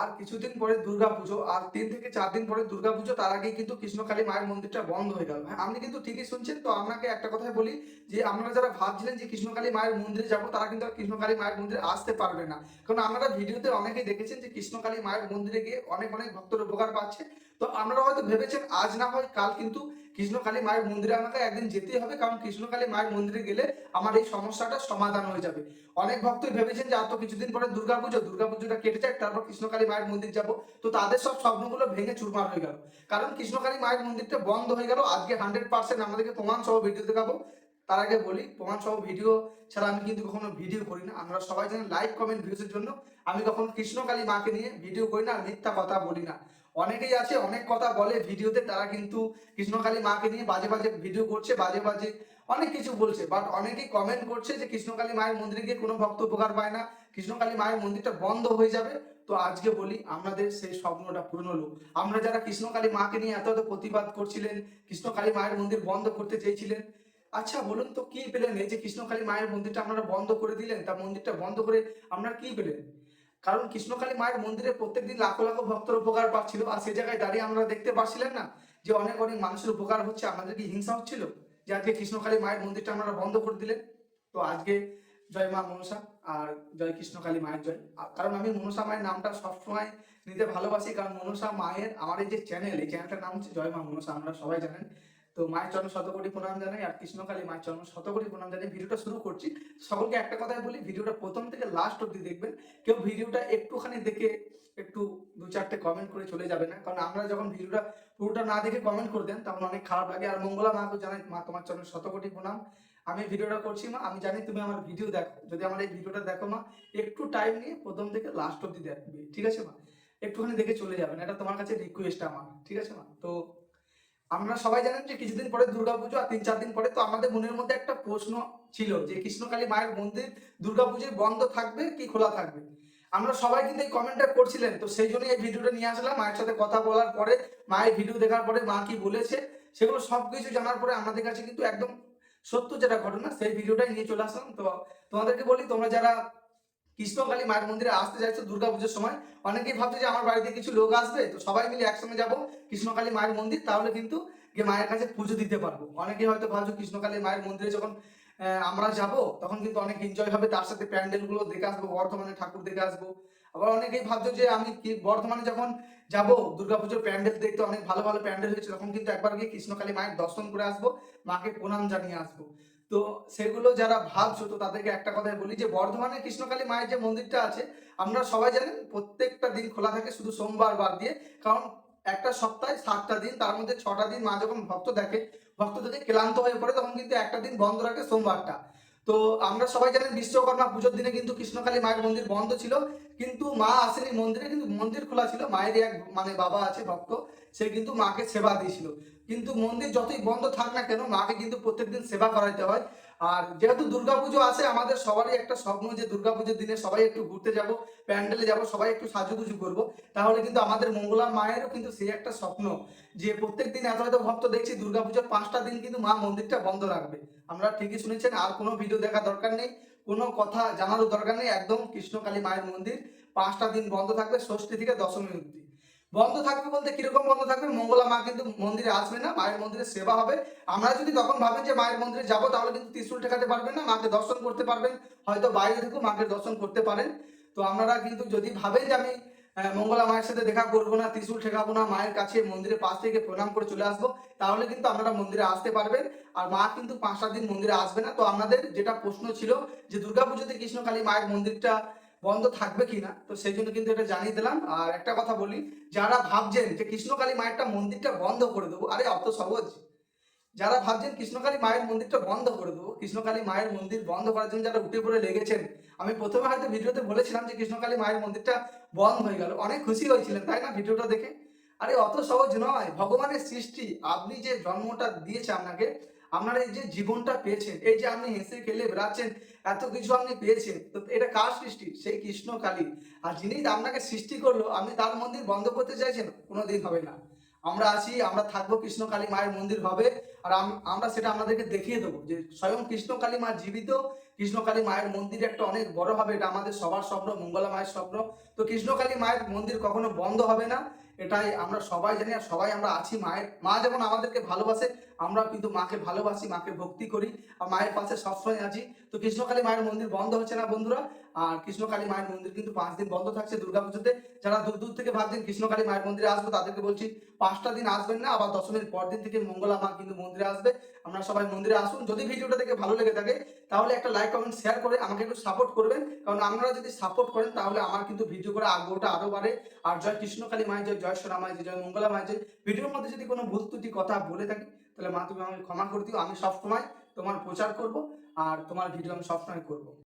আর কিছুদিন পরে দুর্গা পুজো আর তিন থেকে চার দিন পরে দুর্গা পুজো তার আগেই কিন্তু কৃষ্ণকালী মায়ের মন্দিরটা বন্ধ হয়ে গেল। হ্যাঁ আপনি কিন্তু ঠিকই শুনছেন, তো আপনাকে একটা কথাই বলি যে আপনারা যারা ভাবছিলেন যে কৃষ্ণকালী মায়ের মন্দিরে যাব, তারা কিন্তু আর কৃষ্ণকালী মায়ের মন্দিরে আসতে পারবে না। কারণ আপনারা ভিডিওতে অনেকেই দেখেছেন যে কৃষ্ণকালী মায়ের মন্দিরে গিয়ে অনেক অনেক ভক্তর উপকার পাচ্ছে। তো আপনারা হয়তো ভেবেছেন, আজ না হয় কাল কিন্তু কৃষ্ণকালী মায়ের মন্দিরে আমাকে একদিন যেতেই হবে, কারণ কৃষ্ণকালী মায়ের মন্দিরে গেলে আমার এই সমস্যাটা সমাধান হয়ে যাবে। অনেক ভক্তই ভেবেছেন যে, আর তো কিছুদিন পরে দুর্গাপুজো, দুর্গাপুজোটা কেটে যাক, তারপর কৃষ্ণকালী মায়ের মন্দির যাব। তো তাদের সব স্বপ্নগুলো ভেঙে চুরমার হয়ে গেল। কারণ কৃষ্ণকালী মায়ের মন্দিরটা বন্ধ হয়ে গেল, আজকে হান্ড্রেড পার্সেন্ট আমাদেরকে প্রমাণ সহ ভিডিও দেখাবো। তার আগে বলি, প্রমাণ সহ ভিডিও ছাড়া আমি কিন্তু কখনো ভিডিও করি না। আমরা সবাই জানেন লাইভ কমেন্ট ভিউজের জন্য আমি কখনো কৃষ্ণকালী মাকে নিয়ে ভিডিও করি না, আর মিথ্যা কথা বলি না। অনেকেই আছে, অনেক কথা বলে ভিডিওতে, তারা কিন্তু কৃষ্ণকালী মাকে নিয়ে বাজে বাজে ভিডিও করছে, বাজে বাজে অনেক কিছু বলছে। বাট অনেকেই কমেন্ট করছে যে কৃষ্ণকালী মায়ের মন্দিরে গিয়ে কোনো ভক্ত উপকার পায় না, কৃষ্ণকালী মায়ের মন্দিরটা বন্ধ হয়ে যাবে। তো আজকে বলি, আমাদের সেই স্বপ্নটা পূর্ণ হলো আমরা যারা কৃষ্ণকালী মাকে নিয়ে এত এত প্রতিবাদ করছিলেন, কৃষ্ণকালী মায়ের মন্দির বন্ধ করতে চেয়েছিলেন আচ্ছা বলুন তো, কি পেলেন? এই যে কৃষ্ণকালী মায়ের মন্দিরটা আপনারা বন্ধ করে দিলেন, তা মন্দিরটা বন্ধ করে আপনারা কি পেলেন? কারণ কৃষ্ণকালী মায়ের মন্দিরে প্রত্যেকদিন লাখো লাখো ভক্তর উপকার পাচ্ছিল, আর সে জায়গায় দাঁড়িয়ে আমরা দেখতে পাচ্ছিলেন না যে অনেক অনেক মানুষের উপকার হচ্ছে, আমাদের কি হিংসা হচ্ছিল? যে আজকে কৃষ্ণকালী মায়ের মন্দিরটা আপনারা বন্ধ করে দিলেন। তো আজকে জয় মা মনসা আর জয় কৃষ্ণকালী মায়ের জয়। কারণ আমি মনসা মায়ের নামটা সবসময় নিতে ভালোবাসি, কারণ মনসা মায়ের আমার এই যে চ্যানেল এই চ্যানেলটার নাম হচ্ছে জয় মা মনসা, আমরা সবাই জানেন। তো মায়ের চরণ শতকোটি প্রণাম জানাই আর কৃষ্ণকালী মায়ের চরণ শতকোটি প্রণাম জানাই ভিডিওটা শুরু করছি। সকলকে একটা কথাই বলি, ভিডিওটা প্রথম থেকে লাস্ট অব্দি দেখবেন। কেউ ভিডিওটা একটুখানি দেখে একটু দু চারটে কমেন্ট করে চলে যাবে না। কারণ আমরা যখন ভিডিওটা পুরোটা না দেখে কমেন্ট করে দেন, তখন অনেক খারাপ লাগে। আর মঙ্গলা মাকে জানাই, মা, তোমার চরণ শতকোটি প্রণাম। আমি ভিডিওটা করছি, মা। আমি জানি তুমি আমার ভিডিও দেখো। যদি আমার এই ভিডিওটা দেখো, মা, একটু টাইম নিয়ে প্রথম থেকে লাস্ট অব্দি দেখবে। ঠিক আছে, মা? একটুখানি দেখে চলে যাবেন এটা তোমার কাছে রিকোয়েস্ট আমার। ঠিক আছে, মা? তো আমরা সবাই জানেন যে কিছুদিন পরে দুর্গাপুজো আর তিন, চার দিন পরে তো আমাদের মনের মধ্যে একটা প্রশ্ন ছিল যে কৃষ্ণকালী মায়ের মন্দির দুর্গাপুজোয় বন্ধ থাকবে কি খোলা থাকবে? আমরা সবাই কিন্তু এই কমেন্টটা করছিলেন, তো সেই জন্য এই ভিডিওটা নিয়ে আসলাম। মায়ের সাথে কথা বলার পরে মায়ের ভিডিও দেখার পরে মা কি বলেছে, সেগুলো সবকিছু জানার পরে আমাদের কাছে কিন্তু একদম সত্য যেটা ঘটনা, সেই ভিডিওটাই নিয়ে চলে আসলাম। তো তোমাদেরকে বলি, তোমরা যারা কৃষ্ণকালী মায়ের মন্দিরে আসতে চাইছো দুর্গাপুজোর সময়। অনেকেই ভাবছে যে আমার বাড়িতে কিছু লোক আসবে, তো সবাই মিলে একসঙ্গে যাব কৃষ্ণকালী মায়ের মন্দির, তাহলে কিন্তু গিয়ে মায়ের কাছে পুজো দিতে পারব। অনেকেই হয়তো ভাবছ কৃষ্ণকালী মায়ের মন্দিরে যখন আমরা যাব, তখন কিন্তু অনেক এনজয় হবে, তার সাথে প্যান্ডেলগুলো দেখে আসব বর্ধমানে ঠাকুর দেখে আসব। আবার অনেকেই ভাবছ যে আমি বর্ধমানে যখন যাব, দুর্গাপুজোর প্যান্ডেল দেখতে অনেক ভালো ভালো প্যান্ডেল হয়েছে, তখন কিন্তু একবার গিয়ে কৃষ্ণকালী মায়ের দর্শন করে আসব, মাকে প্রণাম জানিয়ে আসব। তো সেগুলো যারা ভাবছ, তো তাদেরকে একটা কথাই বলি যে, বর্ধমানে কৃষ্ণকালী মায়ের যে মন্দিরটা আছে, আমরা সবাই জানেন প্রত্যেকটা দিন খোলা থাকে শুধু সোমবার বাদ দিয়ে। কারণ একটা সপ্তাহে সাতটা দিন, তার মধ্যে ছটা দিন মা যখন ভক্ত দেখে, ভক্ত যদি ক্লান্ত হয়ে পড়ে, তখন কিন্তু একটা দিন বন্ধ রাখে সোমবারটা। তো আমরা সবাই জানেন বিশ্বকর্মা পুজোর দিনে কিন্তু কৃষ্ণকালী মায়ের মন্দির বন্ধ ছিল, কিন্তু মা আসেনি মন্দিরে, কিন্তু মন্দির খোলা ছিল। মায়ের এক মানে বাবা আছে, ভক্ত, সে কিন্তু মাকে সেবা দিয়েছিল। কিন্তু মন্দির যতই বন্ধ থাক না কেন, মাকে কিন্তু প্রত্যেকদিন সেবা করাইতে হয়। আর যেহেতু দুর্গাপুজো আছে, আমাদের সবারই একটা স্বপ্ন যে দুর্গাপুজোর দিনে সবাই একটু ঘুরতে যাব, প্যান্ডেলে যাব, সবাই একটু সাজুগুজু করব। তাহলে কিন্তু আমাদের মঙ্গলা মায়েরও কিন্তু সেই একটা স্বপ্ন যে প্রত্যেক দিন এত হয়তো ভক্ত দেখছি, দুর্গাপুজোর পাঁচটা দিন কিন্তু মা মন্দিরটা বন্ধ রাখবে। আমরা ঠিকই শুনেছেন, আর কোনো ভিডিও দেখার দরকার নেই, কোনো কথা জানারও দরকার নেই। একদম কৃষ্ণকালী মায়ের মন্দির, পাঁচটা দিন বন্ধ থাকবে ষষ্ঠী থেকে দশমী অবধি। বন্ধ থাকবে বলতে কীরকম বন্ধ থাকবে? মঙ্গলা মা কিন্তু মন্দিরে আসবে না, মায়ের মন্দিরে সেবা হবে। আমরা যদি তখন ভাবেন যে মায়ের মন্দিরে যাব, তাহলে কিন্তু ত্রিশুল ঠেকাতে পারবেন না, মাকে দর্শন করতে পারবেন। হয়তো বাইরে থেকেও মাকে দর্শন করতে পারেন। তো আপনারা কিন্তু যদি ভাবেন যে আমি মঙ্গলা মায়ের সাথে দেখা করব না, ত্রিশুল ঠেকাবো না, মায়ের কাছে মন্দিরের পাশ থেকে প্রণাম করে চলে আসব, তাহলে কিন্তু আপনারা মন্দিরে আসতে পারবেন। আর মা কিন্তু পাঁচটা দিন মন্দিরে আসবে না। তো আপনাদের যেটা প্রশ্ন ছিল যে দুর্গাপুজোতে কৃষ্ণকালী মায়ের মন্দিরটা বন্ধ থাকবে কিনা, তো সেই জন্য কিন্তু এটা জানিয়ে দিলাম। আর একটা কথা বলি, যারা ভাবছেন যে কৃষ্ণকালী মায়েরটা মন্দিরটা বন্ধ করে দেবো, আরে অত সহজ। যারা ভাবছেন কৃষ্ণকালী মায়ের মন্দিরটা বন্ধ করে দেবো, কৃষ্ণকালী মায়ের মন্দির বন্ধ করার জন্য যারা উঠে পড়ে লেগেছেন, আমি প্রথমে হয়তো ভিডিওতে বলেছিলাম যে কৃষ্ণকালী মায়ের মন্দিরটা বন্ধ হয়ে গেল, অনেক খুশি হয়েছিলেন, তাই না ভিডিওটা দেখে? আরে অত সহজ নয়, ভগবানের সৃষ্টি, আপনি যে জন্মটা দিয়েছে আপনাকে আপনার এই যে জীবনটা পেয়েছেন, এই যে আপনি হেসে খেলে বেড়াচ্ছেন, এত কিছু আপনি পেয়েছেন, তো এটা কার সৃষ্টি? সেই কৃষ্ণ কালী। আর যিনি আপনাকে সৃষ্টি করল, আপনি তার মন্দির বন্ধ করতে চাইছেন, কোনোদিন হবে না। আমরা আছি আমরা থাকব কৃষ্ণ কালী মায়ের মন্দির হবে, আর আম- আমরা সেটা আমাদেরকে দেখিয়ে দেবো যে স্বয়ং কৃষ্ণ কালী মা জীবিত কৃষ্ণকালী মায়ের মন্দির একটা অনেক বড় হবে, এটা আমাদের সবার স্বপ্ন, মঙ্গলা মায়ের স্বপ্ন। তো কৃষ্ণকালী মায়ের মন্দির কখনো বন্ধ হবে না, এটাই আমরা সবাই জানি, আর সবাই আমরা আছি মায়ের মা যেমন আমাদেরকে ভালোবাসে আমরা কিন্তু মাকে ভালোবাসি মাকে ভক্তি করি। আর মায়ের পাশে সবসময় আছি। তো কৃষ্ণকালী মায়ের মন্দির বন্ধ হচ্ছে না বন্ধুরা। আর কৃষ্ণকালী মায়ের মন্দির কিন্তু পাঁচ দিন বন্ধ থাকছে দুর্গাপুজোতে যারা দূর দূর থেকে ভাবছেন কৃষ্ণকালী মায়ের মন্দিরে আসব তাদেরকে বলছি পাঁচটা দিন আসবেন না আবার দশমীর পর দিন থেকে মঙ্গলা মা কিন্তু মন্দিরে আসবে। আমরা সবাই মন্দিরে আসুন। যদি ভিডিওটা দেখে ভালো লেগে থাকে তাহলে একটা লাইক কমেন্ট শেয়ার করে আমাকে একটু সাপোর্ট করবেন। কারণ আপনারা যদি সাপোর্ট করেন তাহলে আমার কিন্তু ভিডিও করে আগ্রহটা আরও বাড়ে। আর জয় কৃষ্ণকালী মায়ের জয় জয় সোনা মায়ের জয়, মঙ্গলা মায়ের জয়। ভিডিওর মধ্যে যদি কোনো ভুল ত্রুটি কথা বলে থাকি তাহলে মা তুমি আমাকে ক্ষমা করে দিও, আমি সবসময় তোমার প্রচার করব আর তোমার ভিডিও আমি সবসময় করব।